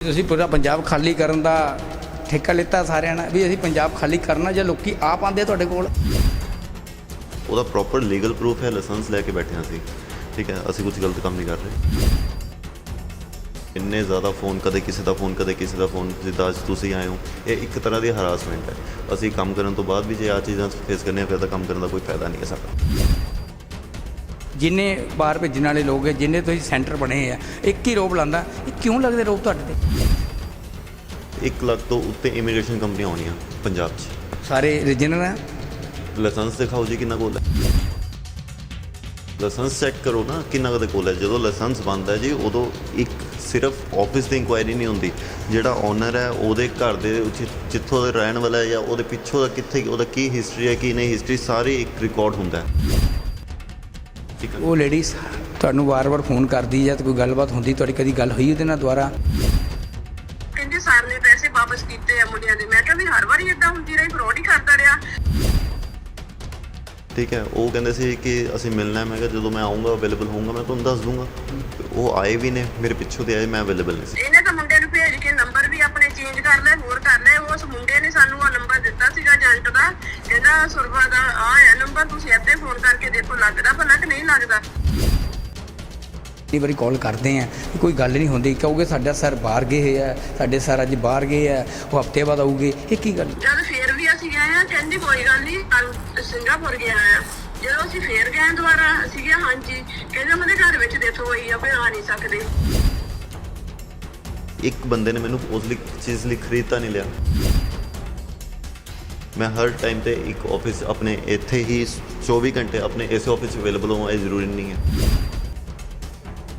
ਤੁਸੀਂ ਪੂਰਾ ਪੰਜਾਬ ਖਾਲੀ ਕਰਨ ਦਾ ਠੇਕਾ ਲਿੱਤਾ ਸਾਰਿਆਂ ਨੇ ਵੀ ਅਸੀਂ ਪੰਜਾਬ ਖਾਲੀ ਕਰਨਾ ਜਾਂ ਲੋਕੀ ਆਪ ਆਉਂਦੇ ਤੁਹਾਡੇ ਕੋਲ। ਉਹਦਾ ਪ੍ਰੋਪਰ ਲੀਗਲ ਪ੍ਰੂਫ ਹੈ ਲਾਇਸੈਂਸ ਲੈ ਕੇ ਬੈਠੇ ਹਾਂ ਅਸੀਂ। ਠੀਕ ਹੈ, ਅਸੀਂ ਕੁਝ ਗਲਤ ਕੰਮ ਨਹੀਂ ਕਰ ਰਹੇ। ਇੰਨੇ ਜ਼ਿਆਦਾ ਫੋਨ ਕਦੇ ਕਿਸੇ ਦਾ ਫੋਨ ਕਦੇ ਕਿਸੇ ਦਾ ਫੋਨ ਜਿੱਦਾਂ ਅੱਜ ਤੁਸੀਂ ਆਏ ਹੋ, ਇਹ ਇੱਕ ਤਰ੍ਹਾਂ ਦੀ ਹਰਾਸਮੈਂਟ ਹੈ। ਅਸੀਂ ਕੰਮ ਕਰਨ ਤੋਂ ਬਾਅਦ ਵੀ ਜੇ ਆ ਚੀਜ਼ਾਂ ਫੇਸ ਕਰਨੀਆਂ, ਫਿਰ ਤਾਂ ਕੰਮ ਕਰਨ ਦਾ ਕੋਈ ਫਾਇਦਾ ਨਹੀਂ ਹੈ ਸਾਡਾ। ਜਿੰਨੇ ਬਾਹਰ ਭੇਜਣ ਵਾਲੇ ਲੋਕ ਹੈ ਜਿੰਨੇ ਤੁਸੀਂ ਸੈਂਟਰ ਬਣੇ ਆ ਇੱਕ ਹੀ ਰੋਬ ਲਾਂਦਾ ਇਹ ਕਿਉਂ ਲੱਗਦੇ ਰੋਬ ਤੁਹਾਡੇ ਤੇ? 1 ਲੱਖ ਤੋਂ ਉੱਤੇ ਇਮੀਗ੍ਰੇਸ਼ਨ ਕੰਪਨੀਆਂ ਆਉਣੀਆਂ ਪੰਜਾਬ 'ਚ। ਸਾਰੇ ਰੀਜਨਲ ਆ? ਲਾਇਸੈਂਸ ਦਿਖਾਓ ਜੀ ਕਿੰਨਾ ਕੋਲ ਹੈ ਲਾਇਸੈਂਸ ਚੈੱਕ ਕਰੋ ਨਾ ਕਿੰਨਾ ਕਦੇ ਕੋਲ ਹੈ। ਜਦੋਂ ਲਾਇਸੈਂਸ ਬਣਦਾ ਹੈ ਜੀ ਉਦੋਂ ਇੱਕ ਸਿਰਫ ਆਫਿਸ ਦੀ ਇਨਕੁਆਇਰੀ ਨਹੀਂ ਹੁੰਦੀ। ਜਿਹੜਾ ਓਨਰ ਹੈ ਉਹਦੇ ਘਰ ਦੇ ਜਿੱਥੋਂ ਦਾ ਰਹਿਣ ਵਾਲਾ ਹੈ ਜਾਂ ਉਹਦੇ ਪਿੱਛੋਂ ਦਾ ਕਿੱਥੇ ਉਹਦਾ ਕੀ ਹਿਸਟਰੀ ਹੈ ਕੀ ਨਹੀਂ ਹਿਸਟਰੀ ਸਾਰੀ ਇੱਕ ਰਿਕਾਰਡ ਹੁੰਦਾ ਹੈ। ਉਹ ਲੇਡੀਜ਼ ਤੁਹਾਨੂੰ ਵਾਰ-ਵਾਰ ਫੋਨ ਕਰਦੀ ਜਾਂ ਤੇ ਕੋਈ ਗੱਲਬਾਤ ਹੁੰਦੀ ਤੁਹਾਡੀ ਕਦੀ ਗੱਲ ਹੋਈ ਉਹਦੇ ਨਾਲ ਦੁਬਾਰਾ ਕਹਿੰਦੇ ਸਰ ਨੇ ਪੈਸੇ ਵਾਪਸ ਕੀਤੇ ਆ ਮੁੰਡਿਆਂ ਦੇ। ਮੈਂ ਕਿਹਾ ਵੀ ਹਰ ਵਾਰੀ ਇਦਾਂ ਹੁੰਦੀ ਰਹੀ ਫਰੋਡ ਹੀ ਕਰਦਾ ਰਿਹਾ। ਠੀਕ ਹੈ ਉਹ ਕਹਿੰਦੇ ਸੀ ਕਿ ਅਸੀਂ ਮਿਲਣਾ ਹੈ। ਮੈਂ ਕਿਹਾ ਜਦੋਂ ਮੈਂ ਆਉਂਗਾ ਅਵੇਲੇਬਲ ਹੋਊਂਗਾ ਮੈਂ ਤੁਹਾਨੂੰ ਦੱਸ ਦੂੰਗਾ। ਉਹ ਆਏ ਵੀ ਨੇ ਮੇਰੇ ਪਿੱਛੋਂ ਦੇ ਆਏ ਮੈਂ ਅਵੇਲੇਬਲ ਨਹੀਂ ਸੀ। ਇਹਨੇ ਤਾਂ ਮੁੰਡੇ ਨੂੰ ਭੇਜ ਕੇ ਨੰਬਰ ਵੀ ਆਪਣੇ ਚੇਂਜ ਕਰ ਲਏ ਹੋਰ ਕਰ ਲਏ ਉਸ ਮੁੰਡੇ ਨੇ ਸਾਨੂੰ ਉਹ ਨੰਬਰ ਦਿੱਤਾ ਸੀਗਾ ਏਜੰਟ ਦਾ ਕਹਿੰਦਾ ਸੁਰਵਾ ਦਾ ਆ ਹੈ ਨੰਬਰ ਤੁਸੀਂ ਇੱਥੇ ਫੋਨ ਕਰਕੇ ਦੇਖੋ ਲੱਗਦਾ ਭਲਾ ਕਿ ਨਹੀਂ ਲੱਗਦਾ। ਕਈ ਵਾਰੀ ਕਾਲ ਕਰਦੇ ਆ ਕੋਈ ਗੱਲ ਨਹੀਂ ਹੁੰਦੀ ਕਹੋਗੇ ਸਾਡਾ ਸਰ ਬਾਹਰ ਗਏ ਆ ਸਾਡੇ ਸਰ ਅੱਜ ਬਾਹਰ ਗਏ ਆ ਉਹ ਹਫ਼ਤੇ ਬਾਅਦ ਆਊਗੇ ਇਹ ਕੀ ਗੱਲ? ਜਦ ਫੇਰ ਵੀ ਅਸੀਂ ਗਏ ਆ ਕਹਿੰਦੀ ਕੋਈ ਗੱਲ ਨਹੀਂ ਕੱਲ ਸਿੰਗਾਪੁਰ ਗਿਆ ਆ। ਜਦੋਂ ਅਸੀਂ ਫੇਰ ਗਏ ਦੁਬਾਰਾ ਅਸੀਂ ਕਿਹਾ ਹਾਂਜੀ ਕਹਿੰਦੇ ਉਹਦੇ ਘਰ ਵਿੱਚ ਦੇਖੋ ਹੋਈ ਆ ਵੀ ਆ ਨਹੀਂ ਸਕਦੇ। ਇੱਕ ਬੰਦੇ ਨੇ ਮੈਨੂੰ ਉਸ ਲਈ ਚੀਜ਼ ਲਈ ਖਰੀਦ ਤਾਂ ਨਹੀਂ ਲਿਆ। ਮੈਂ ਹਰ ਟਾਈਮ ਤੇ ਇੱਕ ਆਫਿਸ ਆਪਣੇ ਇੱਥੇ ਹੀ 24 ਘੰਟੇ ਆਪਣੇ ਇਸ ਆਫਿਸ 'ਚ ਅਵੇਲੇਬਲ ਹੋਵਾਂ, ਇਹ ਜ਼ਰੂਰੀ ਨਹੀਂ ਹੈ।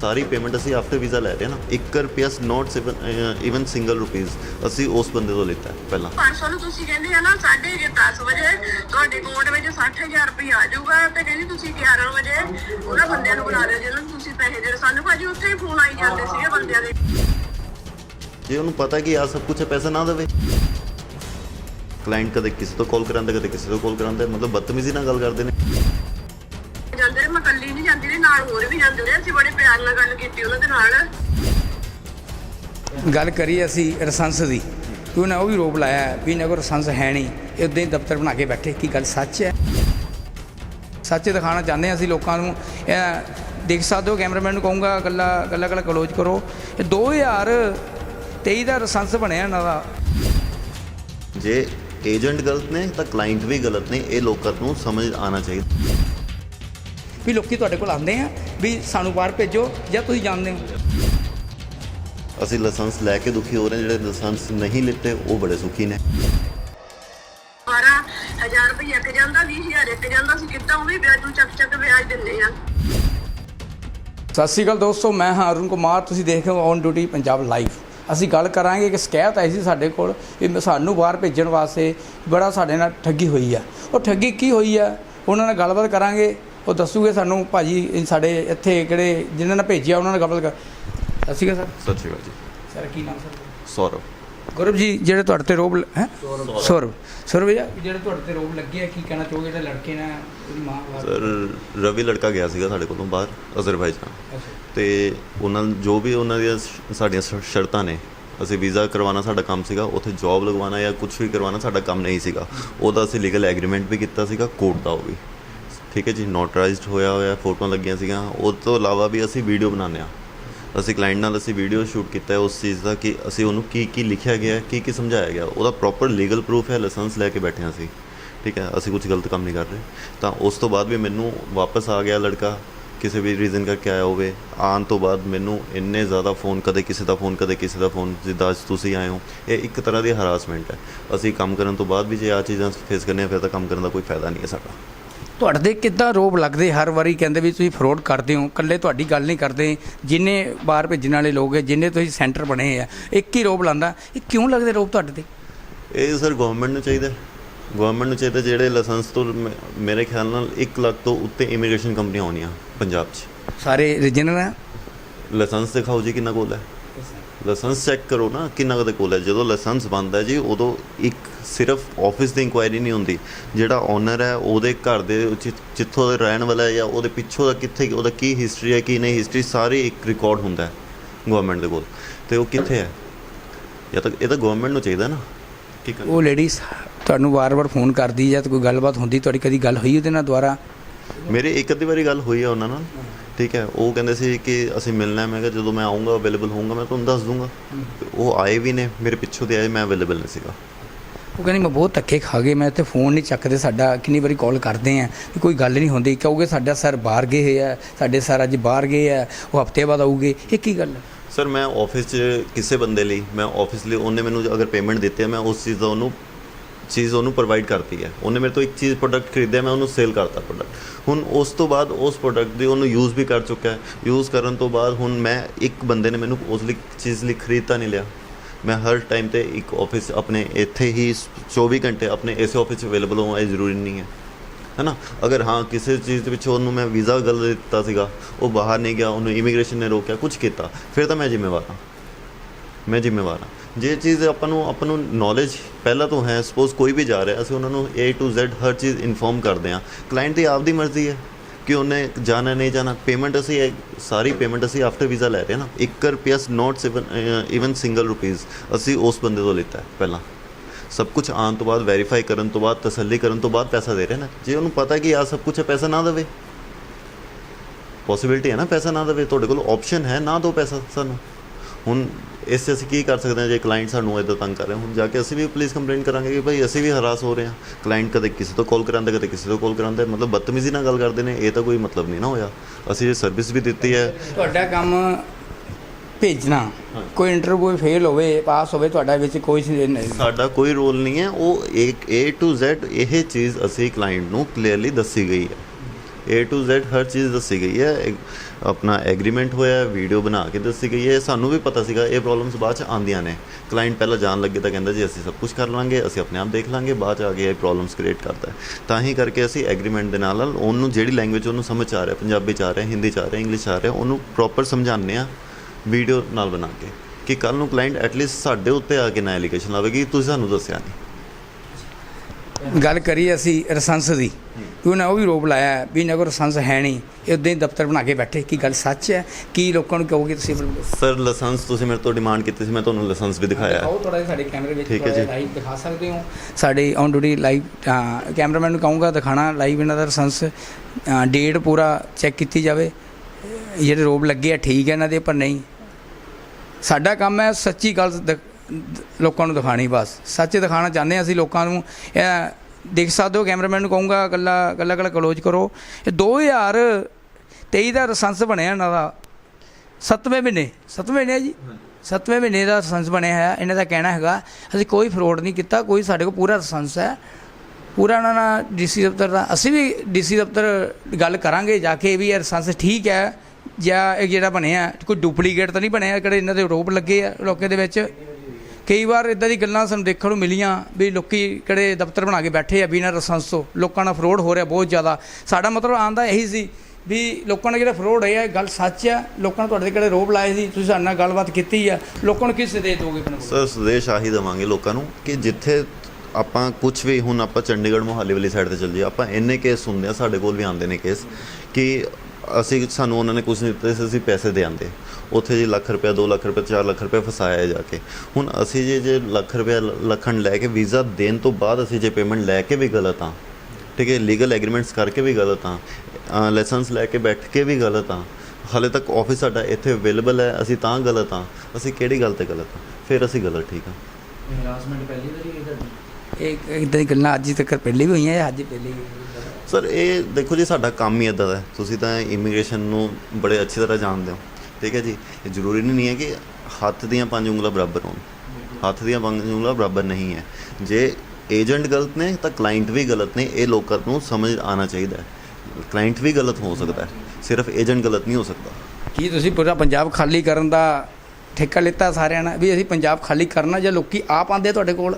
ਸਾਰੀ ਪੇਮੈਂਟ ਅਸੀਂ ਆਫਟਰ ਵੀਜ਼ਾ ਲੈ ਰਹੇ ਹਾਂ ਨਾ। 1 ਰੁਪਿਆ ਨਾਟ ਇਵਨ ਸਿੰਗਲ ਰੁਪੀਸ ਅਸੀਂ ਉਸ ਬੰਦੇ ਤੋਂ ਲਿੱਤਾ ਹੈ ਪਹਿਲਾਂ। ਪਰਸੋਂ ਨੂੰ ਤੁਸੀਂ ਕਹਿੰਦੇ ਆ ਨਾ 10:30 ਵਜੇ ਤੁਹਾਡੇ ਅਕਾਊਂਟ ਵਿੱਚ 60000 ਰੁਪਏ ਆ ਜਾਊਗਾ, ਤੇ ਕਹਿੰਦੀ ਤੁਸੀਂ 11 ਵਜੇ ਉਹਨਾਂ ਬੰਦਿਆਂ ਨੂੰ ਬੁਲਾ ਲਿਓ ਜਿਹਨਾਂ ਨੂੰ ਤੁਸੀਂ ਪੈਸੇ ਦੇ ਸਾਨੂੰ ਭਾਜੀ ਉੱਥੇ ਹੀ ਫੋਨ ਆਈ ਜਾਂਦੇ ਸੀਗੇ ਬੰਦਿਆਂ ਦੇ। ਜੇ ਉਹਨੂੰ ਪਤਾ ਕਿ ਆ ਸਭ ਕੁਝ ਪੈਸਾ ਨਾ ਦੇਵੇ। ਕਲਾਇੰਟ ਕਦੇ ਕਿਸੇ ਤੋਂ ਕਾਲ ਕਰਾਂਦਾ ਕਦੇ ਕਿਸੇ ਤੋਂ ਕਾਲ ਕਰਾਂਦਾ ਮਤਲਬ ਬਦਤਮੀਜ਼ੀ ਨਾਲ ਗੱਲ ਕਰਦੇ ਨੇ। ਗੱਲ ਕਰੀ ਅਸੀਂ ਰਸੰਸ ਦੀ ਕਿਉਂ ਨਾ ਉਹ ਵੀ ਰੋਪ ਲਾਇਆ ਵੀ ਨਗਰ ਰਸੰਸ ਹੈ ਨਹੀਂ ਇਦਾਂ ਹੀ ਦਫ਼ਤਰ ਬਣਾ ਕੇ ਬੈਠੇ ਕੀ ਗੱਲ ਸੱਚ ਹੈ? ਸੱਚ ਦਿਖਾਣਾ ਚਾਹੁੰਦੇ ਆ ਅਸੀਂ ਲੋਕਾਂ ਨੂੰ। ਦੇਖ ਸਕਦੇ ਹੋ ਕੈਮਰਾਮੈਨ ਨੂੰ ਕਹੂੰਗਾ ਗੱਲਾਂ ਗੱਲਾਂ ਗੱਲਾਂ ਕਲੋਜ਼ ਕਰੋ। 2000 ਤੇਈ ਦਾ ਰਸੰਸ ਬਣਿਆ ਇਹਨਾਂ ਦਾ। ਜੇ ਏਜੰਟ ਗਲਤ ਨੇ ਤਾਂ ਕਲਾਇੰਟ ਵੀ ਗਲਤ ਨੇ। ਇਹ ਲੋਕਾਂ ਨੂੰ ਸਮਝ ਆਣਾ ਚਾਹੀਦਾ। ਵੀ ਲੋਕੀ ਤੁਹਾਡੇ ਕੋਲ ਆਉਂਦੇ ਆ ਵੀ ਸਾਨੂੰ ਬਾਹਰ ਭੇਜੋ ਜਾਂ ਤੁਸੀਂ ਜਾਣਦੇ ਹੋ। ਅਸੀਂ ਲਾਇਸੈਂਸ ਲੈ ਕੇ ਦੁਖੀ ਹੋ ਰਹੇ ਜਿਹੜੇ ਲਾਇਸੈਂਸ ਨਹੀਂ ਲਿੱਤੇ ਉਹ ਬੜੇ ਸੁਖੀ ਨੇ। ਸਤਿ ਸ਼੍ਰੀ ਅਕਾਲ ਦੋਸਤੋ ਮੈਂ ਹਾਂ ਅਰੁਣ ਕੁਮਾਰ ਤੁਸੀਂ ਦੇਖ ਰਹੇ ਹੋ ਔਨ ਡਿਊਟੀ ਪੰਜਾਬ ਲਾਈਵ ਅਸੀਂ ਗੱਲ ਕਰਾਂਗੇ ਕਿ ਸ਼ਿਕਾਇਤ ਆਈ ਸੀ ਸਾਡੇ ਕੋਲ ਵੀ ਸਾਨੂੰ ਬਾਹਰ ਭੇਜਣ ਵਾਸਤੇ ਬੜਾ ਸਾਡੇ ਨਾਲ ਠੱਗੀ ਹੋਈ ਆ। ਉਹ ਠੱਗੀ ਕੀ ਹੋਈ ਆ? ਉਹਨਾਂ ਨਾਲ ਗੱਲਬਾਤ ਕਰਾਂਗੇ। ਉਹ ਦੱਸੂਗੇ ਸਾਨੂੰ ਭਾਜੀ ਇਹ ਸਾਡੇ ਇੱਥੇ ਕਿਹੜੇ ਜਿਨ੍ਹਾਂ ਨੇ ਭੇਜਿਆ ਉਹਨਾਂ ਨਾਲ ਗੱਲਬਾਤ ਕਰ ਸਤਿ ਸ਼੍ਰੀ ਅਕਾਲ ਸਤਿ ਸ਼੍ਰੀ ਅਕਾਲ ਜੀ। ਸਰ ਸਰ ਕੀ ਨਾਮ ਸਰ? ਸੌਰਵ। ਗੁਰਬ ਜੀ ਜਿਹੜੇ ਤੁਹਾਡੇ ਤੇ ਰੋਬ ਹੈ? ਸੌਰਵ। ਸੌਰਵ। ਜੀ ਜਿਹੜੇ ਤੁਹਾਡੇ ਤੇ ਰੋਬ ਲੱਗੇ ਆ ਕੀ ਕਹਿਣਾ ਚਾਹੋਗੇ? ਜਿਹੜੇ ਲੜਕੇ ਨੇ ਉਹਦੀ ਮਾਂ ਰਵੀ ਲੜਕਾ ਗਿਆ ਸੀਗਾ ਸਾਡੇ ਕੋਲੋਂ ਬਾਹਰ ਅਜ਼ਰਬਾਈਜਾਨ। ਤੇ ਉਹਨਾਂ ਜੋ ਵੀ ਉਹਨਾਂ ਦੀਆਂ ਸਾਡੀਆਂ ਸ਼ਰਤਾਂ ਨੇ ਅਸੀਂ ਵੀਜ਼ਾ ਕਰਵਾਉਣਾ ਸਾਡਾ ਕੰਮ ਸੀਗਾ ਉੱਥੇ ਜੌਬ ਲਗਵਾਉਣਾ ਜਾਂ ਕੁਝ ਵੀ ਕਰਵਾਉਣਾ ਸਾਡਾ ਕੰਮ ਨਹੀਂ ਸੀਗਾ। ਉਹਦਾ ਅਸੀਂ ਲੀਗਲ ਐਗਰੀਮੈਂਟ ਵੀ ਕੀਤਾ ਸੀਗਾ ਕੋਰਟ ਦਾ ਉਹ ਵੀ। ਠੀਕ ਹੈ ਜੀ ਨੋਟਰਾਈਜ਼ਡ ਹੋਇਆ ਹੋਇਆ ਫੋਟੋਆਂ ਲੱਗੀਆਂ ਸੀਗੀਆਂ। ਉਹ ਤੋਂ ਇਲਾਵਾ ਵੀ ਅਸੀਂ ਵੀਡੀਓ ਬਣਾਉਂਦੇ ਹਾਂ। ਅਸੀਂ ਕਲਾਇੰਟ ਨਾਲ ਅਸੀਂ ਵੀਡੀਓ ਸ਼ੂਟ ਕੀਤਾ ਹੈ ਉਸ ਚੀਜ਼ ਦਾ ਕਿ ਅਸੀਂ ਉਹਨੂੰ ਕੀ ਕੀ ਲਿਖਿਆ ਗਿਆ, ਕੀ ਕੀ ਸਮਝਾਇਆ ਗਿਆ। ਉਹਦਾ ਪ੍ਰੋਪਰ ਲੀਗਲ ਪ੍ਰੂਫ ਹੈ ਲਾਇਸੈਂਸ ਲੈ ਕੇ ਬੈਠੇ ਹਾਂ ਅਸੀਂ। ਠੀਕ ਹੈ, ਅਸੀਂ ਕੁਝ ਗਲਤ ਕੰਮ ਨਹੀਂ ਕਰ ਰਹੇ। ਤਾਂ ਉਸ ਤੋਂ ਬਾਅਦ ਵੀ ਮੈਨੂੰ ਵਾਪਸ ਆ ਗਿਆ ਲੜਕਾ, ਕਿਸੇ ਵੀ ਰੀਜ਼ਨ ਕਰਕੇ ਆਇਆ ਹੋਵੇ। ਆਉਣ ਤੋਂ ਬਾਅਦ ਮੈਨੂੰ ਇੰਨੇ ਜ਼ਿਆਦਾ ਫੋਨ ਕਦੇ ਕਿਸੇ ਦਾ ਫੋਨ ਕਦੇ ਕਿਸੇ ਦਾ ਫੋਨ ਜਿੱਦਾਂ ਅੱਜ ਤੁਸੀਂ ਆਏ ਹੋ, ਇਹ ਇੱਕ ਤਰ੍ਹਾਂ ਦੀ ਹਰਾਸਮੈਂਟ ਹੈ। ਅਸੀਂ ਕੰਮ ਕਰਨ ਤੋਂ ਬਾਅਦ ਵੀ ਜੇ ਆ ਚੀਜ਼ਾਂ ਫੇਸ ਕਰਨੀਆਂ, ਫਿਰ ਤਾਂ ਕੰਮ ਕਰਨ ਦਾ ਕੋਈ ਫਾਇਦਾ ਨਹੀਂ ਹੈ ਸਾਡਾ। ਤੁਹਾਡੇ ਕਿੱਦਾਂ ਰੋਬ ਲੱਗਦੇ? ਹਰ ਵਾਰੀ ਕਹਿੰਦੇ ਵੀ ਤੁਸੀਂ ਫਰੋਡ ਕਰਦੇ ਹੋ। ਇਕੱਲੇ ਤੁਹਾਡੀ ਗੱਲ ਨਹੀਂ ਕਰਦੇ। ਜਿੰਨੇ ਬਾਹਰ ਭੇਜਣ ਵਾਲੇ ਲੋਕ ਹੈ ਜਿੰਨੇ ਤੁਸੀਂ ਸੈਂਟਰ ਬਣੇ ਆ ਇੱਕ ਹੀ ਰੋਬ ਲਾਂਦਾ ਇਹ ਕਿਉਂ ਲੱਗਦੇ ਰੋਬ ਤੁਹਾਡੇ ਤੇ? ਇਹ ਸਰ ਗਵਰਨਮੈਂਟ ਨੂੰ ਚਾਹੀਦਾ। ਗਵਰਨਮੈਂਟ ਨੂੰ ਚਾਹੀਦਾ ਜਿਹੜੇ ਲਾਇਸੈਂਸ ਤੋਂ ਮੇਰੇ ਖਿਆਲ ਨਾਲ 1 ਲੱਖ ਤੋਂ ਉੱਤੇ ਇਮੀਗ੍ਰੇਸ਼ਨ ਕੰਪਨੀਆਂ ਆਉਣੀਆਂ ਪੰਜਾਬ 'ਚ। ਸਾਰੇ ਰੀਜਨਲ ਆ? ਲਾਇਸੈਂਸ ਦਿਖਾਓ ਜੀ ਕਿੰਨਾ ਕੋਲ ਹੈ। ਲਾਇਸੈਂਸ ਚੈੱਕ ਕਰੋ ਨਾ ਕਿੰਨਾ ਕਦੇ ਕੋਲ ਹੈ। ਜਦੋਂ ਲਾਇਸੈਂਸ ਬਣਦਾ ਹੈ ਜੀ ਉਦੋਂ ਇੱਕ ਸਿਰਫ ਆਫਿਸ ਦੀ ਇਨਕੁਆਇਰੀ ਨਹੀਂ ਹੁੰਦੀ। ਜਿਹੜਾ ਓਨਰ ਹੈ ਉਹਦੇ ਘਰ ਦੇ ਜਿੱਥੋਂ ਦਾ ਰਹਿਣ ਵਾਲਾ ਹੈ ਜਾਂ ਉਹਦੇ ਪਿੱਛੋਂ ਦਾ ਕਿੱਥੇ ਉਹਦਾ ਕੀ ਹਿਸਟਰੀ ਹੈ ਕੀ ਨਹੀਂ ਹਿਸਟਰੀ ਸਾਰੀ ਇੱਕ ਰਿਕਾਰਡ ਹੁੰਦਾ ਹੈ ਗਵਰਨਮੈਂਟ ਦੇ ਕੋਲ। ਤੇ ਉਹ ਕਿੱਥੇ ਹੈ? ਜਾਂ ਤਾਂ ਇਹ ਤਾਂ ਗਵਰਨਮੈਂਟ ਨੂੰ ਚਾਹੀਦਾ ਨਾ। ਕੀ ਉਹ ਲੇਡੀਜ਼ ਤੁਹਾਨੂੰ ਵਾਰ-ਵਾਰ ਫੋਨ ਕਰਦੀ ਜਾਂ ਕੋਈ ਗੱਲਬਾਤ ਹੁੰਦੀ ਤੁਹਾਡੀ ਕਦੀ ਗੱਲ ਹੋਈ ਉਹਦੇ ਨਾਲ ਦੁਆਰਾ ਮੇਰੇ ਇੱਕ ਅੱਧੀ ਵਾਰੀ ਗੱਲ ਹੋਈ ਆ ਉਹਨਾਂ ਨਾਲ। ਠੀਕ ਹੈ ਉਹ ਕਹਿੰਦੇ ਸੀ ਕਿ ਅਸੀਂ ਮਿਲਣਾ ਹੈ। ਮੈਂ ਕਿਹਾ ਜਦੋਂ ਮੈਂ ਆਉਂਗਾ ਅਵੇਲੇਬਲ ਹੋਊਂਗਾ ਮੈਂ ਤੁਹਾਨੂੰ ਦੱਸ ਦੂੰਗਾ। ਉਹ ਆਏ ਵੀ ਨੇ ਮੇਰੇ ਪਿੱਛੋਂ ਦੇ ਆਏ ਮੈਂ ਅਵੇਲੇਬਲ ਨਹੀਂ ਸੀਗਾ। ਉਹ ਕਹਿੰਦੀ, ਮੈਂ ਬਹੁਤ ਧੱਕੇ ਖਾ ਗਏ, ਮੈਂ ਇੱਥੇ ਫੋਨ ਨਹੀਂ ਚੱਕਦੇ, ਸਾਡਾ ਕਿੰਨੀ ਵਾਰੀ ਕਾਲ ਕਰਦੇ ਆ ਕੋਈ ਗੱਲ ਨਹੀਂ ਹੁੰਦੀ ਕਹੋਗੇ ਸਾਡਾ ਸਰ ਬਾਹਰ ਗਏ ਹੋਏ ਸਾਡੇ ਸਰ ਅੱਜ ਬਾਹਰ ਗਏ ਆ, ਉਹ ਹਫ਼ਤੇ ਬਾਅਦ ਆਊਗੇ, ਇਹ ਕੀ ਗੱਲ ਹੈ? ਸਰ, ਮੈਂ ਆਫਿਸ 'ਚ ਕਿਸੇ ਬੰਦੇ ਲਈ, ਮੈਂ ਆਫਿਸ ਲਈ, ਉਹਨੇ ਮੈਨੂੰ ਅਗਰ ਪੇਮੈਂਟ ਦਿੱਤੀ ਹੈ, ਮੈਂ ਉਸ ਚੀਜ਼ ਦਾ ਉਹਨੂੰ, ਚੀਜ਼ ਉਹਨੂੰ ਪ੍ਰੋਵਾਈਡ ਕਰਤੀ ਹੈ। ਉਹਨੇ ਮੇਰੇ ਤੋਂ ਇੱਕ ਚੀਜ਼ ਪ੍ਰੋਡਕਟ ਖਰੀਦਿਆ, ਮੈਂ ਉਹਨੂੰ ਸੇਲ ਕਰਤਾ ਪ੍ਰੋਡਕਟ ਹੁਣ ਉਸ ਤੋਂ ਬਾਅਦ ਉਸ ਪ੍ਰੋਡਕਟ ਦੀ ਉਹਨੂੰ ਯੂਜ਼ ਵੀ ਕਰ ਚੁੱਕਾ ਹੈ। ਯੂਜ਼ ਕਰਨ ਤੋਂ ਬਾਅਦ ਹੁਣ ਮੈਂ ਇੱਕ ਬੰਦੇ ਨੇ ਮੈਨੂੰ ਉਸ ਲਈ, ਚੀਜ਼ ਲਈ ਖਰੀਦ ਤਾਂ ਨਹੀਂ ਲਿਆ। ਮੈਂ ਹਰ ਟਾਈਮ ਤੇ ਇੱਕ ਆਫਿਸ ਆਪਣੇ ਇੱਥੇ ਹੀ 24 ਘੰਟੇ ਆਪਣੇ ਇਸੇ ਆਫਿਸ 'ਚ ਅਵੇਲੇਬਲ ਹੋਵਾਂ, ਇਹ ਜ਼ਰੂਰੀ ਨਹੀਂ ਹੈ। ਹੈਨਾ? ਅਗਰ ਹਾਂ, ਕਿਸੇ ਚੀਜ਼ ਦੇ ਵਿੱਚ ਉਹਨੂੰ ਮੈਂ ਵੀਜ਼ਾ ਗਲਤ ਦਿੱਤਾ ਸੀਗਾ, ਉਹ ਬਾਹਰ ਨਹੀਂ ਗਿਆ, ਉਹਨੂੰ ਇਮੀਗ੍ਰੇਸ਼ਨ ਨੇ ਰੋਕਿਆ ਕੁਝ ਕੀਤਾ, ਫਿਰ ਤਾਂ ਮੈਂ ਜ਼ਿੰਮੇਵਾਰ ਹਾਂ। ਮੈਂ ਜ਼ਿੰਮੇਵਾਰ ਹਾਂ। ਜੇ ਚੀਜ਼ ਆਪਾਂ ਨੂੰ ਆਪਾਂ ਨੂੰ ਨੌਲੇਜ ਪਹਿਲਾਂ ਤੋਂ ਹੈ ਸਪੋਜ਼ ਕੋਈ ਵੀ ਜਾ ਰਿਹਾ, ਅਸੀਂ ਉਹਨਾਂ ਨੂੰ A to Z ਹਰ ਚੀਜ਼ ਇਨਫੋਰਮ ਕਰਦੇ ਹਾਂ। ਕਲਾਇੰਟ ਦੀ ਆਪਦੀ ਮਰਜ਼ੀ ਹੈ। ਕਿ ਉਹਨੇ ਜਾਣਾ ਨਹੀਂ ਜਾਣਾ ਪੇਮੈਂਟ ਅਸੀਂ ਸਾਰੀ ਪੇਮੈਂਟ ਅਸੀਂ ਆਫਟਰ ਵੀਜ਼ਾ ਲੈ ਰਹੇ ਨਾ। 1 ਰੁਪਿਆ ਨੋਟ ਇਵਨ ਸਿੰਗਲ ਰੁਪੀਸ ਅਸੀਂ ਉਸ ਬੰਦੇ ਤੋਂ ਲਿੱਤਾ ਪਹਿਲਾਂ। ਸਭ ਕੁਝ ਆਉਣ ਤੋਂ ਬਾਅਦ ਵੈਰੀਫਾਈ ਕਰਨ ਤੋਂ ਬਾਅਦ, ਤਸੱਲੀ ਕਰਨ ਤੋਂ ਬਾਅਦ ਪੈਸਾ ਦੇ ਰਹੇ ਨਾ। ਜੇ ਉਹਨੂੰ ਪਤਾ ਕਿ ਆ ਸਭ ਕੁਝ ਹੈ, ਪੈਸਾ ਨਾ ਦੇਵੇ। ਪੋਸਿਬਿਲਿਟੀ ਹੈ ਨਾ ਪੈਸਾ ਨਾ ਦੇਵੇ, ਤੁਹਾਡੇ ਕੋਲ ਆਪਸ਼ਨ ਹੈ, ਨਾ ਦੋ ਪੈਸਾ ਸਾਨੂੰ। ਹੁਣ ਇਸ 'ਚ ਅਸੀਂ ਕੀ ਕਰ ਸਕਦੇ ਹਾਂ ਜੇ ਕਲਾਇੰਟ ਸਾਨੂੰ ਇਦਾਂ ਤੰਗ ਕਰ ਰਿਹਾ ਹੁਣ ਜਾ ਕੇ ਅਸੀਂ ਵੀ ਪੁਲਿਸ ਕੰਪਲੇਂਟ ਕਰਾਂਗੇ ਕਿ ਭਾਈ ਅਸੀਂ ਵੀ ਹਰਾਸ ਹੋ ਰਹੇ ਹਾਂ। ਕਲਾਇੰਟ ਕਦੇ ਕਿਸੇ ਤੋਂ ਕਾਲ ਕਰਾਂਦਾ ਕਦੇ ਕਿਸੇ ਤੋਂ ਕਾਲ ਕਰਾਂਦਾ ਮਤਲਬ ਬਦਤਮੀਜ਼ੀ ਨਾਲ ਗੱਲ ਕਰਦੇ ਨੇ ਇਹ ਤਾਂ ਕੋਈ ਮਤਲਬ ਨਹੀਂ ਨਾ ਹੋਇਆ। ਅਸੀਂ ਜੇ ਸਰਵਿਸ ਵੀ ਦਿੱਤੀ ਹੈ। ਤੁਹਾਡਾ ਕੰਮ ਭੇਜਣਾ। ਕੋਈ ਇੰਟਰਵਿਊ ਫੇਲ ਹੋਵੇ ਪਾਸ ਹੋਵੇ ਤੁਹਾਡਾ ਵਿੱਚ ਕੋਈ ਨਹੀਂ। ਸਾਡਾ ਕੋਈ ਰੋਲ ਨਹੀਂ ਹੈ। ਉਹ ਇੱਕ A to Z ਇਹ ਚੀਜ਼ ਅਸੀਂ ਕਲਾਇੰਟ ਨੂੰ ਕਲੀਅਰਲੀ ਦੱਸੀ ਗਈ ਹੈ। A to Z ਹਰ ਚੀਜ਼ ਦੱਸੀ ਗਈ ਹੈ ਆਪਣਾ ਐਗਰੀਮੈਂਟ ਹੋਇਆ ਵੀਡੀਓ ਬਣਾ ਕੇ ਦੱਸੀ ਗਈ ਹੈ। ਸਾਨੂੰ ਵੀ ਪਤਾ ਸੀਗਾ, ਇਹ ਪ੍ਰੋਬਲਮਸ ਬਾਅਦ ਚ ਆਉਂਦੀਆਂ ਨੇ। ਕਲਾਇੰਟ ਪਹਿਲਾਂ ਜਾਣ ਲੱਗੇ ਤਾਂ ਕਹਿੰਦਾ ਜੀ, ਅਸੀਂ ਸਭ ਕੁਝ ਕਰ ਲਾਂਗੇ, ਅਸੀਂ ਆਪਣੇ ਆਪ ਦੇਖ ਲਾਂਗੇ, ਬਾਅਦ ਚ ਆ ਕੇ ਇਹ ਪ੍ਰੋਬਲਮਸ ਕ੍ਰੀਏਟ ਕਰਦਾ ਤਾਂ ਹੀ ਕਰਕੇ ਅਸੀਂ ਐਗਰੀਮੈਂਟ ਦੇ ਨਾਲ ਨਾਲ ਉਹਨੂੰ ਜਿਹੜੀ ਲੈਂਗੁਏਜ ਉਹਨੂੰ ਸਮਝ ਆ ਰਿਹਾ, ਪੰਜਾਬੀ ਚ ਆ ਰਿਹਾ, ਹਿੰਦੀ ਚ ਆ ਰਿਹਾ ਇੰਗਲਿਸ਼ ਆ ਰਿਹਾ, ਉਹਨੂੰ ਪ੍ਰੋਪਰ ਸਮਝਾਉਂਦੇ ਆ ਵੀਡੀਓ ਨਾਲ ਬਣਾ ਕੇ। ਕਿ ਕੱਲ ਨੂੰ ਕਲਾਇੰਟ ਐਟਲੀਸਟ ਸਾਡੇ ਉੱਤੇ ਆ ਕੇ ਨਾ ਐਲੀਗੇਸ਼ਨ ਲਾਵੇ ਕਿ ਤੁਸੀਂ ਸਾਨੂੰ ਦੱਸਿਆ ਨਹੀਂ ਗੱਲ ਕਰੀ ਅਸੀਂ ਰਸੰਸ ਦੀ ਉਹਨੇ ਉਹ ਵੀ ਰੋਪ ਲਾਇਆ ਵੀ ਕੋਲ ਰਸੰਸ ਹੈ ਨਹੀਂ ਇਹ ਉਦਾਂ ਹੀ ਦਫ਼ਤਰ ਬਣਾ ਕੇ ਬੈਠੇ ਕੀ ਗੱਲ ਸੱਚ ਹੈ ਕੀ ਲੋਕਾਂ ਨੂੰ ਕਹੋਗੇ ਤੁਸੀਂ ਸਰ ਲਾਇਸੈਂਸ ਤੁਸੀਂ ਮੇਰੇ ਤੋਂ ਡਿਮਾਂਡ ਕੀਤੀ ਸੀ ਮੈਂ ਤੁਹਾਨੂੰ ਲਾਇਸੈਂਸ ਵੀ ਦਿਖਾਇਆ ਹੈ। ਆਓ ਥੋੜਾ ਜਿਹਾ ਸਾਡੇ ਕੈਮਰੇ ਵਿੱਚ। ਜਿਹਾ ਲਾਈਵ ਦਿਖਾ ਸਕਦੇ ਹੋ। ਸਾਡੇ ਔਨ ਡਿਊਟੀ ਲਾਈਵ ਕੈਮਰਾਮੈਨ ਨੂੰ ਕਹੂੰਗਾ ਦਿਖਾਣਾ ਲਾਈਵ ਇਹਨਾਂ ਦਾ ਲਾਇਸੈਂਸ ਡੇਟ ਪੂਰਾ ਚੈੱਕ ਕੀਤੀ ਜਾਵੇ। ਜਿਹੜੇ ਰੋਬ ਲੱਗੇ ਆ ਠੀਕ ਹੈ ਇਹਨਾਂ ਦੇ ਪਰ ਨਹੀਂ। ਸਾਡਾ ਕੰਮ ਹੈ ਸੱਚੀ ਗੱਲ ਲੋਕਾਂ ਨੂੰ ਦਿਖਾਣੀ ਬਸ। ਸੱਚ ਦਿਖਾਣਾ ਚਾਹੁੰਦੇ ਹਾਂ ਅਸੀਂ ਲੋਕਾਂ ਨੂੰ। ਇਹ ਦੇਖ ਸਕਦੇ ਹੋ ਕੈਮਰਾਮੈਨ ਨੂੰ ਕਹੂੰਗਾ ਗੱਲਾਂ ਗੱਲਾਂ ਗੱਲਾਂ ਕਲੋਜ਼ ਕਰੋ। ਇਹ 2023 ਦਾ ਲਾਇਸੈਂਸ ਬਣਿਆ ਇਹਨਾਂ ਦਾ। ਸੱਤਵੇਂ ਮਹੀਨੇ। ਸੱਤਵੇਂ ਮਹੀਨੇ ਹੈ ਜੀ? ਸੱਤਵੇਂ ਮਹੀਨੇ ਦਾ ਲਾਇਸੈਂਸ ਬਣਿਆ ਹੈ ਇਹਨਾਂ ਦਾ ਕਹਿਣਾ ਹੈਗਾ ਅਸੀਂ ਕੋਈ ਫਰੋਡ ਨਹੀਂ ਕੀਤਾ ਕੋਈ ਸਾਡੇ ਕੋਲ ਪੂਰਾ ਲਾਇਸੈਂਸ ਹੈ। ਪੂਰਾ ਉਹਨਾਂ ਨਾਲ ਡੀਸੀ ਦਫ਼ਤਰ ਦਾ ਅਸੀਂ ਵੀ ਡੀਸੀ ਦਫ਼ਤਰ ਗੱਲ ਕਰਾਂਗੇ ਜਾ ਕੇ ਵੀ ਇਹ ਲਾਇਸੈਂਸ ਠੀਕ ਹੈ ਜਾਂ ਇਹ ਜਿਹੜਾ ਬਣਿਆ ਕੋਈ ਡੁਪਲੀਕੇਟ ਤਾਂ ਨਹੀਂ ਬਣਿਆ ਕਿਹੜੇ ਇਹਨਾਂ ਦੇ ਆਰੋਪ ਲੱਗੇ ਆ ਲੋਕਾਂ ਦੇ ਵਿੱਚ? ਕਈ ਵਾਰ ਇਦਾਂ ਦੀ ਗੱਲਾਂ ਸਾਨੂੰ ਦੇਖਣ ਨੂੰ ਮਿਲੀਆਂ ਵੀ ਲੋਕੀ ਕਿਹੜੇ ਦਫ਼ਤਰ ਬਣਾ ਕੇ ਬੈਠੇ ਆ ਬਿਨਾਂ ਲਾਇਸੈਂਸ ਤੋਂ। ਲੋਕਾਂ ਨਾਲ ਫਰੋਡ ਹੋ ਰਿਹਾ ਬਹੁਤ ਜ਼ਿਆਦਾ। ਸਾਡਾ ਮਤਲਬ ਆਉਣ ਦਾ ਇਹੀ ਸੀ ਵੀ ਲੋਕਾਂ ਨੇ ਜਿਹੜਾ ਫਰੋਡ ਹੋਇਆ, ਇਹ ਗੱਲ ਸੱਚ ਆ। ਲੋਕਾਂ ਨੇ ਤੁਹਾਡੇ ਤੇ ਕਿਹੜੇ ਰੋਪ ਲਾਏ ਸੀ? ਤੁਸੀਂ ਸਾਡੇ ਨਾਲ ਗੱਲਬਾਤ ਕੀਤੀ ਆ। ਲੋਕਾਂ ਨੂੰ ਕੀ ਸੰਦੇਸ਼ ਦੋਗੇ ਆਪਣੇ ਸਰ, ਸੰਦੇਸ਼ ਆਹੀ ਦੇਵਾਂਗੇ ਲੋਕਾਂ ਨੂੰ ਕਿ ਜਿੱਥੇ ਆਪਾਂ ਕੁਝ ਵੀ ਹੁਣ ਆਪਾਂ ਚੰਡੀਗੜ੍ਹ ਮੋਹਾਲੀ ਵਾਲੀ ਸਾਈਡ ਤੇ ਚੱਲ ਜਾਈਏ ਆਪਾਂ ਇੰਨੇ ਕੇਸ ਸੁਣਦੇ ਆ, ਸਾਡੇ ਕੋਲ ਵੀ ਆਉਂਦੇ ਨੇ ਕੇਸ ਕਿ ਅਸੀਂ ਸਾਨੂੰ ਉਹਨਾਂ ਨੇ ਕੁਝ ਨਹੀਂ ਦਿੱਤੇ ਸੀ ਅਸੀਂ ਪੈਸੇ ਦੇ ਆਂਦੇ। ਉੱਥੇ ਜੀ ਲੱਖ ਰੁਪਇਆ 2 ਲੱਖ ਰੁਪਇਆ 4 ਲੱਖ ਰੁਪਇਆ ਫਸਾਇਆ ਜਾ ਕੇ। ਹੁਣ ਅਸੀਂ ਜੇ ਜੇ ਲੱਖ ਰੁਪਇਆ ਲੱਖਣ ਲੈ ਕੇ ਵੀਜ਼ਾ ਦੇਣ ਤੋਂ ਬਾਅਦ ਅਸੀਂ ਜੇ ਪੇਮੈਂਟ ਲੈ ਕੇ ਵੀ ਗਲਤ ਆ ਠੀਕ ਹੈ ਲੀਗਲ ਐਗਰੀਮੈਂਟਸ ਕਰਕੇ ਵੀ ਗਲਤ ਆ ਲਾਇਸੈਂਸ ਲੈ ਕੇ ਬੈਠ ਕੇ ਵੀ ਗਲਤ ਆ ਹਾਲੇ ਤੱਕ ਆਫਿਸ ਸਾਡਾ ਇੱਥੇ ਅਵੇਲੇਬਲ ਹੈ ਅਸੀਂ ਤਾਂ ਗਲਤ ਆ ਅਸੀਂ ਕਿਹੜੀ ਗੱਲ ਤੇ ਗਲਤ ਆ ਫਿਰ ਅਸੀਂ ਗਲਤ ਠੀਕ ਆ ਹਰਾਸਮੈਂਟ ਪਹਿਲੀ ਵਾਰੀ ਇਹ ਇਦਾਂ ਦੀ ਗੱਲਾਂ ਅੱਜ ਤੱਕ ਪਹਿਲੇ ਵੀ ਹੋਈਆਂ ਅੱਜ ਪਹਿਲੇ? ਸਰ, ਇਹ ਦੇਖੋ ਜੀ, ਸਾਡਾ ਕੰਮ ਹੀ ਇਦਾਂ ਦਾ ਤੁਸੀਂ ਤਾਂ ਇਮੀਗ੍ਰੇਸ਼ਨ ਨੂੰ ਬੜੇ ਅੱਛੀ ਤਰ੍ਹਾਂ ਜਾਣਦੇ ਹੋ। ਠੀਕ ਹੈ ਜੀ? ਇਹ ਜ਼ਰੂਰੀ ਨਹੀਂ ਹੈ ਕਿ ਹੱਥ ਦੀਆਂ ਪੰਜ ਉਂਗਲਾਂ ਬਰਾਬਰ ਹੋਣ। ਹੱਥ ਦੀਆਂ ਪੰਜ ਉਂਗਲਾਂ ਬਰਾਬਰ ਨਹੀਂ ਹੈ। ਜੇ ਏਜੰਟ ਗਲਤ ਨੇ, ਤਾਂ ਕਲਾਇੰਟ ਵੀ ਗਲਤ ਨੇ। ਇਹ ਲੋਕਾਂ ਨੂੰ ਸਮਝ ਆਣਾ ਚਾਹੀਦਾ ਹੈ। ਕਲਾਇੰਟ ਵੀ ਗਲਤ ਹੋ ਸਕਦਾ ਹੈ। ਸਿਰਫ ਏਜੰਟ ਗਲਤ ਨਹੀਂ ਹੋ ਸਕਦਾ। ਕੀ ਤੁਸੀਂ ਪੂਰਾ ਪੰਜਾਬ ਖਾਲੀ ਕਰਨ ਦਾ ਠੇਕਾ ਲਿੱਤਾ ਸਾਰਿਆਂ ਨੇ ਵੀ ਅਸੀਂ ਪੰਜਾਬ ਖਾਲੀ ਕਰਨਾ ਜਾਂ ਲੋਕੀ ਆਪ ਆਂਦੇ ਤੁਹਾਡੇ ਕੋਲ?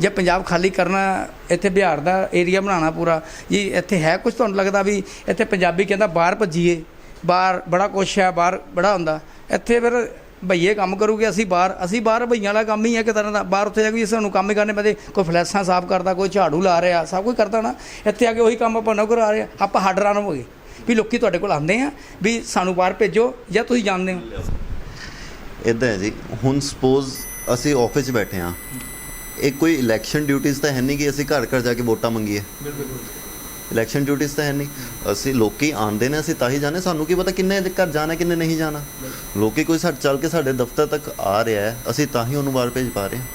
ਜੇ ਪੰਜਾਬ ਖਾਲੀ ਕਰਨਾ, ਇੱਥੇ ਬਿਹਾਰ ਦਾ ਏਰੀਆ ਬਣਾਉਣਾ ਪੂਰਾ, ਜੀ, ਇੱਥੇ ਹੈ ਕੁਝ ਤੁਹਾਨੂੰ ਲੱਗਦਾ ਵੀ ਇੱਥੇ ਪੰਜਾਬੀ ਕਹਿੰਦਾ ਬਾਹਰ ਭੱਜੀਏ, ਬਾਹਰ ਬੜਾ ਕੁਛ ਹੈ, ਬਾਹਰ ਬੜਾ ਹੁੰਦਾ। ਇੱਥੇ ਫਿਰ ਭਈਏ ਕੰਮ ਕਰੂਗੇ, ਅਸੀਂ ਬਾਹਰ ਅਸੀਂ ਬਾਹਰ ਭਈਆਂ ਵਾਲਾ ਕੰਮ ਹੀ ਹੈ ਕਿ ਤਰ੍ਹਾਂ ਦਾ। ਬਾਹਰ ਉੱਥੇ ਜਾ ਕੇ ਸਾਨੂੰ ਕੰਮ ਹੀ ਕਰਨੇ ਪੈਂਦੇ, ਕੋਈ ਫਲੈਸਾਂ ਸਾਫ਼ ਕਰਦਾ, ਕੋਈ ਝਾੜੂ ਲਾ ਰਿਹਾ, ਸਭ ਕੁਝ ਕਰਦਾ ਨਾ। ਇੱਥੇ ਆ ਕੇ ਉਹੀ ਕੰਮ ਆਪਾਂ ਨਾ ਕਰਾ ਰਹੇ ਹਾਂ। ਆਪਾਂ ਹੱਡ ਰਨ ਹੋ ਗਏ। ਵੀ ਲੋਕੀ ਤੁਹਾਡੇ ਕੋਲ ਆਉਂਦੇ ਆ, ਵੀ ਸਾਨੂੰ ਬਾਹਰ ਭੇਜੋ, ਜਾਂ ਤੁਸੀਂ ਜਾਣਦੇ ਹੋ। ਇਦਾਂ ਹੈ ਜੀ, ਹੁਣ ਸਪੋਜ਼ ਅਸੀਂ ਆਫਿਸ 'ਚ ਬੈਠੇ ਆ ਇਹ ਕੋਈ ਇਲੈਕਸ਼ਨ ਡਿਊਟੀਆਂ ਤਾਂ ਹੈ ਨਹੀਂ ਕਿ ਅਸੀਂ ਘਰ ਘਰ ਜਾ ਕੇ ਵੋਟਾਂ ਮੰਗੀਏ। ਇਲੈਕਸ਼ਨ ਡਿਊਟੀਆਂ ਤਾਂ ਹੈ ਨਹੀਂ। ਅਸੀਂ ਲੋਕੀ ਆਂਦੇ ਨੇ ਅਸੀਂ ਤਾਂ ਹੀ ਜਾਣੇ ਸਾਨੂੰ ਕੀ ਪਤਾ ਕਿੰਨੇ ਘਰ ਜਾਣਾ ਕਿੰਨੇ ਨਹੀਂ ਜਾਣਾ। ਲੋਕੀ ਕੋਈ ਸਾਡੇ ਚੱਲ ਕੇ ਸਾਡੇ ਦਫ਼ਤਰ ਤੱਕ ਆ ਰਿਹਾ ਹੈ। ਅਸੀਂ ਤਾਂ ਹੀ ਉਹਨੂੰ ਬਾਹਰ ਭੇਜ ਪਾ ਰਹੇ ਹਾਂ।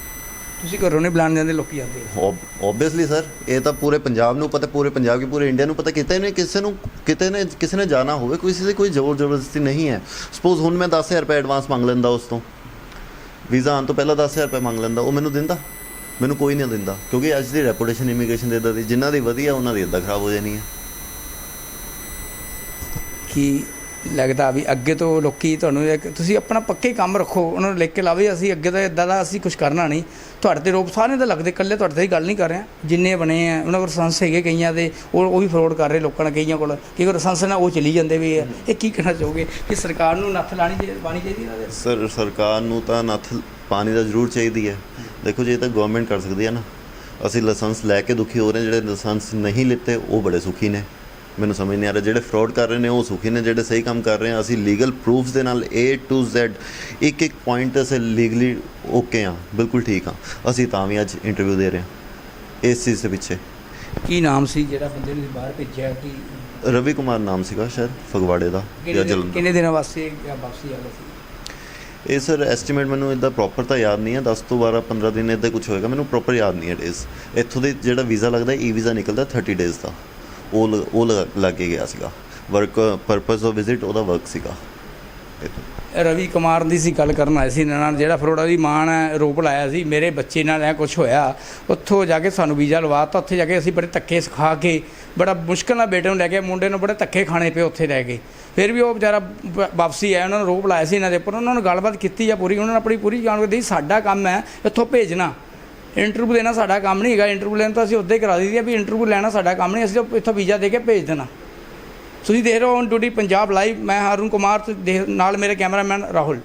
ਤੁਸੀਂ ਘਰੋਂ ਨਹੀਂ ਬੁਲਾਉਣ ਜਾਂਦੇ ਲੋਕੀ ਆਉਂਦੇ ਆ। ਓਬਵੀਅਸਲੀ ਸਰ ਇਹ ਤਾਂ ਪੂਰੇ ਪੰਜਾਬ ਨੂੰ ਪਤਾ ਪੂਰੇ ਪੰਜਾਬ ਕੀ ਪੂਰੇ ਇੰਡੀਆ ਨੂੰ ਪਤਾ। ਕਿਤੇ ਨੇ ਕਿਸੇ ਨੂੰ ਕਿਤੇ ਨੇ ਕਿਸੇ ਨੇ ਜਾਣਾ ਹੋਵੇ ਕਿਸੇ ਦੀ ਕੋਈ ਜ਼ੋਰ ਜ਼ਬਰਦਸਤੀ ਨਹੀਂ ਹੈ। ਸਪੋਜ਼ ਹੁਣ ਮੈਂ 10000 ਰੁਪਏ ਐਡਵਾਂਸ ਮੰਗ ਲੈਂਦਾ ਉਸ ਤੋਂ। ਵੀਜ਼ਾ ਆਉਣ ਤੋਂ ਪਹਿਲਾਂ 10000 ਰੁਪਏ ਮੰਗ ਲੈਂਦਾ ਉਹ ਮੈਨੂੰ ਦਿੰਦਾ। ਮੈਨੂੰ ਕੋਈ ਨਹੀਂ ਦਿੰਦਾ ਕਿਉਂਕਿ ਅੱਜ ਦੀ ਰੈਪੂਟੇਸ਼ਨ ਇਮੀਗ੍ਰੇਸ਼ਨ ਦੇ ਇੱਦਾਂ ਦੀ ਜਿਨ੍ਹਾਂ ਦੀ ਵਧੀਆ ਉਹਨਾਂ ਦੀ ਇੱਦਾਂ ਖਰਾਬ ਹੋ ਜਾਣੀ ਹੈ ਕੀ ਲੱਗਦਾ ਵੀ ਅੱਗੇ ਤੋਂ ਲੋਕੀ ਤੁਹਾਨੂੰ ਇੱਕ ਤੁਸੀਂ ਆਪਣਾ ਪੱਕੇ ਕੰਮ ਰੱਖੋ ਉਹਨਾਂ ਨੂੰ ਲਿਖ ਕੇ ਲਾਵੇ ਅਸੀਂ ਅੱਗੇ ਤੋਂ ਇਦਾਂ ਦਾ ਅਸੀਂ ਕੁਝ ਕਰਨਾ ਨਹੀਂ। ਤੁਹਾਡੇ ਤੇ ਰੋਪ ਸਾਰੇ ਤਾਂ ਲੱਗਦੇ ਇਕੱਲੇ ਤੁਹਾਡੇ ਤੇ ਹੀ ਗੱਲ ਨਹੀਂ ਕਰ ਰਿਹਾ। ਜਿੰਨੇ ਬਣੇ ਆ ਉਹਨਾਂ ਕੋਲ ਲਾਇਸੈਂਸ ਹੈਗੇ ਕਈਆਂ ਦੇ ਉਹ ਉਹ ਵੀ ਫਰੋਡ ਕਰ ਰਹੇ ਲੋਕਾਂ ਨਾਲ ਕਈਆਂ ਕੋਲ। ਕਈ ਕੋਲ ਲਾਇਸੈਂਸ ਨਾਲ ਉਹ ਚਲੀ ਜਾਂਦੇ ਵੀ ਆ। ਇਹ ਕੀ ਕਹਿਣਾ ਚਾਹੋਗੇ? ਕਿ ਸਰਕਾਰ ਨੂੰ ਨੱਥ ਲਾਣੀ ਚਾਹੀਦੀ ਪਾਣੀ ਚਾਹੀਦੀ ਇਹਨਾਂ ਦੇ? ਸਰ ਸਰਕਾਰ ਨੂੰ ਤਾਂ ਨੱਥ ਪਾਣੀ ਦਾ ਜ਼ਰੂਰ ਚਾਹੀਦੀ ਹੈ। ਦੇਖੋ ਜੇ ਤਾਂ ਗਵਰਨਮੈਂਟ ਕਰ ਸਕਦੀ ਹੈ ਨਾ ਅਸੀਂ ਲਾਇਸੈਂਸ ਲੈ ਕੇ ਦੁਖੀ ਹੋ ਰਹੇ ਜਿਹੜੇ ਲਾਇਸੈਂਸ ਨਹੀਂ ਲਿੱਤੇ ਉਹ ਬੜੇ ਸੁਖੀ ਨੇ। ਮੈਨੂੰ ਸਮਝ ਨਹੀਂ ਆ ਰਿਹਾ ਜਿਹੜੇ ਫਰਾਡ ਕਰ ਰਹੇ ਨੇ ਉਹ ਸੁਖੀ ਨੇ ਜਿਹੜੇ ਸਹੀ ਕੰਮ ਕਰ ਰਹੇ ਆ ਅਸੀਂ ਲੀਗਲ ਪ੍ਰੂਫਸ ਦੇ ਨਾਲ A to Z ਇੱਕ ਇੱਕ ਪੁਆਇੰਟ ਤੇ ਅਸੀਂ ਲੀਗਲੀ ਓਕੇ ਆ ਬਿਲਕੁਲ ਠੀਕ ਆ ਅਸੀਂ ਤਾਂ ਵੀ ਅੱਜ ਇੰਟਰਵਿਊ ਦੇ ਰਹੇ ਹਾਂ ਇਸ ਚੀਜ਼ ਦੇ ਪਿੱਛੇ। ਕੀ ਨਾਮ ਸੀ ਜਿਹੜਾ ਬੰਦੇ ਨੂੰ ਬਾਹਰ ਭੇਜਿਆ ਕਿ ਰਵੀ ਕੁਮਾਰ ਨਾਮ ਸੀਗਾ ਸ਼ਾਇਦ ਫਗਵਾੜੇ ਦਾ ਜਾਂ ਜਲੰਧਰ। ਕਿੰਨੇ ਦਿਨਾਂ ਵਾਸਤੇ ਵਾਪਸੀ ਆਇਆ ਸੀ? ਇਹ ਸਰ ਐਸਟੀਮੇਟ ਮੈਨੂੰ ਇਦਾਂ ਪ੍ਰੋਪਰ ਤਾਂ ਯਾਦ ਨਹੀਂ ਹੈ 10 ਤੋਂ 12 15 ਦਿਨ ਇਦਾਂ ਕੁਝ ਹੋਏਗਾ, ਮੈਨੂੰ ਪ੍ਰੋਪਰ ਯਾਦ ਨਹੀਂ ਹੈ ਡੇਜ਼ ਇੱਥੋਂ ਦੇ ਜਿਹੜਾ ਵੀਜ਼ਾ ਲੱਗਦਾ ਈ ਵੀਜ਼ਾ ਨਿਕਲਦਾ 30 ਡੇਜ਼ ਦਾ। ਉਹ ਲ- ਉਹ ਲ- ਲੱਗ ਕੇ ਗਿਆ ਸੀਗਾ। ਵਰਕ ਪਰਪਸ ਆਫ ਵਿਜ਼ਿਟ ਉਹਦਾ ਵਰਕ ਸੀਗਾ। ਰਵੀ ਕੁਮਾਰ ਦੀ ਸੀ ਗੱਲ ਕਰਨ ਆਏ ਸੀ ਇਹਨਾਂ ਨਾਲ, ਜਿਹੜਾ ਫਰੋੜਾ ਦੀ ਮਾਂ ਨੇ ਰੋਪ ਲਾਇਆ ਸੀ, ਮੇਰੇ ਬੱਚੇ ਨਾਲ ਇਹ ਕੁਝ ਹੋਇਆ, ਉੱਥੋਂ ਜਾ ਕੇ ਸਾਨੂੰ ਵੀਜ਼ਾ ਲਵਾਤਾ ਉੱਥੇ ਜਾ ਕੇ ਅਸੀਂ ਬੜੇ ਧੱਕੇ ਸਿਖਾ ਕੇ, ਬੜਾ ਮੁਸ਼ਕਲ ਨਾਲ ਬੇਟੇ ਨੂੰ ਲੈ ਕੇ ਮੁੰਡੇ ਨੂੰ ਬੜੇ ਧੱਕੇ ਖਾਣੇ ਪਏ ਉੱਥੇ ਰਹਿ ਕੇ। ਫਿਰ ਵੀ ਉਹ ਵਿਚਾਰਾ ਵਾਪਸੀ ਆਇਆ, ਉਹਨਾਂ ਨੂੰ ਰੋਪ ਲਾਇਆ ਸੀ ਇਹਨਾਂ ਦੇ ਉੱਪਰ, ਉਹਨਾਂ ਨੂੰ ਗੱਲਬਾਤ ਕੀਤੀ ਆ ਪੂਰੀ, ਉਹਨਾਂ ਨੇ ਆਪਣੀ ਪੂਰੀ ਜਾਣਕਾਰੀ ਦਿੱਤੀ, ਸਾਡਾ ਕੰਮ ਹੈ ਇੱਥੋਂ ਭੇਜਣਾ। ਇੰਟਰਵਿਊ ਦੇਣਾ ਸਾਡਾ ਕੰਮ ਨਹੀਂ ਹੈਗਾ ਇੰਟਰਵਿਊ ਲੈਣ ਤਾਂ ਅਸੀਂ ਉੱਦਾਂ ਹੀ ਕਰਾ ਦਈਦੀ ਆ ਵੀ ਇੰਟਰਵਿਊ ਲੈਣਾ ਸਾਡਾ ਕੰਮ ਨਹੀਂ, ਅਸੀਂ ਤਾਂ ਇੱਥੋਂ ਵੀਜ਼ਾ ਦੇ ਕੇ ਭੇਜ ਦੇਣਾ। ਤੁਸੀਂ ਦੇਖ ਰਹੇ ਹੋ ਔਨ ਡਿਊਟੀ ਪੰਜਾਬ ਲਾਈਵ ਮੈਂ ਹਾਰੂਨ ਕੁਮਾਰ ਤੇ ਦੇਖ- ਨਾਲ ਮੇਰੇ ਕੈਮਰਾਮੈਨ ਰਾਹੁਲ।